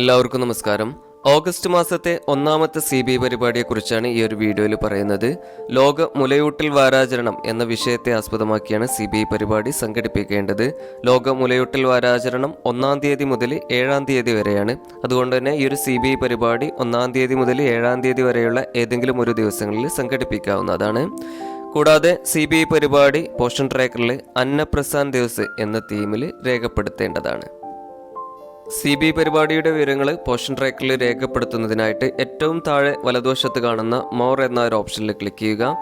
എല്ലാവർക്കും നമസ്കാരം. ഓഗസ്റ്റ് മാസത്തെ ഒന്നാമത്തെ സി ബി പരിപാടിയെക്കുറിച്ചാണ് ഈ ഒരു വീഡിയോയിൽ പറയുന്നത്. ലോക മുലയൂട്ടൽ വാരാചരണം എന്ന വിഷയത്തെ ആസ്പദമാക്കിയാണ് സി ബി പരിപാടി സംഘടിപ്പിക്കേണ്ടത്. ലോക മുലയൂട്ടൽ വാരാചരണം ഒന്നാം തീയതി മുതൽ ഏഴാം തീയതി വരെയാണ്. അതുകൊണ്ട് തന്നെ ഈ ഒരു സി ബി പരിപാടി ഒന്നാം തീയതി മുതൽ ഏഴാം തീയതി വരെയുള്ള ഏതെങ്കിലും ഒരു ദിവസങ്ങളിൽ സംഘടിപ്പിക്കാവുന്നതാണ്. കൂടാതെ സി ബി ഐ പരിപാടി പോഷൻ ട്രാക്കറിൽ അന്നപ്രസാൻ ദിവസ് എന്ന തീമിൽ രേഖപ്പെടുത്തേണ്ടതാണ്. സി ബി പരിപാടിയുടെ വിവരങ്ങൾ പോഷൻ ട്രാക്കിൽ രേഖപ്പെടുത്തുന്നതിനായിട്ട് ഏറ്റവും താഴെ വലതുവശത്ത് കാണുന്ന മോർ എന്ന ഒരു ഓപ്ഷനിൽ ക്ലിക്ക് ചെയ്യുക.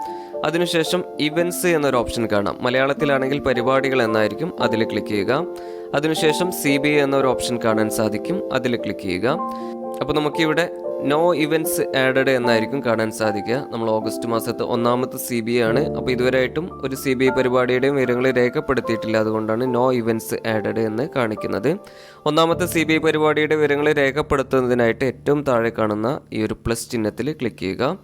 അതിനുശേഷം ഇവൻസ് എന്നൊരു ഓപ്ഷൻ കാണാം. മലയാളത്തിലാണെങ്കിൽ പരിപാടികൾ എന്നായിരിക്കും അതിൽ ക്ലിക്ക് ചെയ്യുക. അതിനുശേഷം സി ബി എന്നൊരു ഓപ്ഷൻ കാണാൻ സാധിക്കും അതിൽ ക്ലിക്ക് ചെയ്യുക. അപ്പോൾ നമുക്കിവിടെ നോ ഇവന്റ്സ് ആഡഡ് എന്നായിരിക്കും കാണാൻ സാധിക്കുക. നമ്മൾ ഓഗസ്റ്റ് മാസത്തെ ഒന്നാമത്തെ സി ബി ആണ്. അപ്പോൾ ഇതുവരെയായിട്ടും ഒരു സി ബി ഐ പരിപാടിയുടെയും വിവരങ്ങൾ രേഖപ്പെടുത്തിയിട്ടില്ല. അതുകൊണ്ടാണ് നോ ഇവന്റ്സ് ആഡഡ് എന്ന് കാണിക്കുന്നത്. ഒന്നാമത്തെ സി ബി ഐ പരിപാടിയുടെ വിവരങ്ങൾ രേഖപ്പെടുത്തുന്നതിനായിട്ട് ഏറ്റവും താഴെ കാണുന്ന ഈ ഒരു പ്ലസ് ചിഹ്നത്തിൽ ക്ലിക്ക് ചെയ്യുക.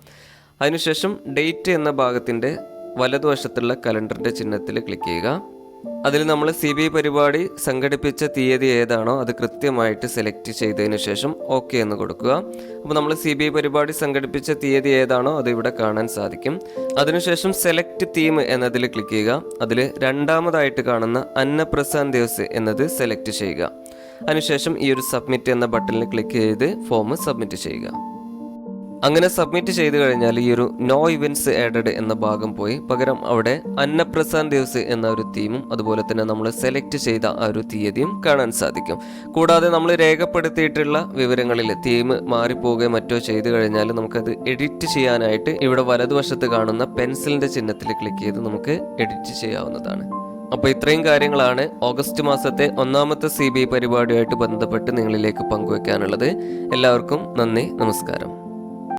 അതിനുശേഷം ഡേറ്റ് എന്ന ഭാഗത്തിന്റെ വലതുവശത്തുള്ള കലണ്ടറിന്റെ ചിഹ്നത്തിൽ ക്ലിക്ക് ചെയ്യുക. അതിൽ നമ്മൾ സി ബി പരിപാടി സംഘടിപ്പിച്ച തീയതി ഏതാണോ അത് കൃത്യമായിട്ട് സെലക്ട് ചെയ്തതിന് ശേഷം ഓക്കെ എന്ന് കൊടുക്കുക. അപ്പോൾ നമ്മൾ സി ബി പരിപാടി സംഘടിപ്പിച്ച തീയതി ഏതാണോ അത് ഇവിടെ കാണാൻ സാധിക്കും. അതിനുശേഷം സെലക്ട് തീം എന്നതിൽ ക്ലിക്ക് ചെയ്യുക. അതിൽ രണ്ടാമതായിട്ട് കാണുന്ന അന്നപ്രസാൻ ദിവസ് എന്നത് സെലക്ട് ചെയ്യുക. അതിനുശേഷം ഈ ഒരു സബ്മിറ്റ് എന്ന ബട്ടണിൽ ക്ലിക്ക് ചെയ്ത് ഫോം സബ്മിറ്റ് ചെയ്യുക. അങ്ങനെ സബ്മിറ്റ് ചെയ്ത് കഴിഞ്ഞാൽ ഈ ഒരു നോ ഇവന്റ്സ് ആഡഡ് എന്ന ഭാഗം പോയി. പകരം അവിടെ അന്നപ്രസാൻ ദിവസ് എന്ന ഒരു തീമും അതുപോലെ തന്നെ നമ്മൾ സെലക്ട് ചെയ്ത ആ ഒരു തീയതിയും കാണാൻ സാധിക്കും. കൂടാതെ നമ്മൾ രേഖപ്പെടുത്തിയിട്ടുള്ള വിവരങ്ങളിൽ തീം മാറിപ്പോവുകയോ മറ്റോ ചെയ്തു കഴിഞ്ഞാൽ നമുക്കത് എഡിറ്റ് ചെയ്യാനായിട്ട് ഇവിടെ വലതുവശത്ത് കാണുന്ന പെൻസിലിന്റെ ചിഹ്നത്തിൽ ക്ലിക്ക് ചെയ്ത് നമുക്ക് എഡിറ്റ് ചെയ്യാവുന്നതാണ്. അപ്പോൾ ഇത്രയും കാര്യങ്ങളാണ് ഓഗസ്റ്റ് മാസത്തെ ഒന്നാമത്തെ സി ബി ഐ പരിപാടിയുമായിട്ട് ബന്ധപ്പെട്ട് നിങ്ങളിലേക്ക് പങ്കുവെക്കാനുള്ളത്. എല്ലാവർക്കും നന്ദി നമസ്കാരം.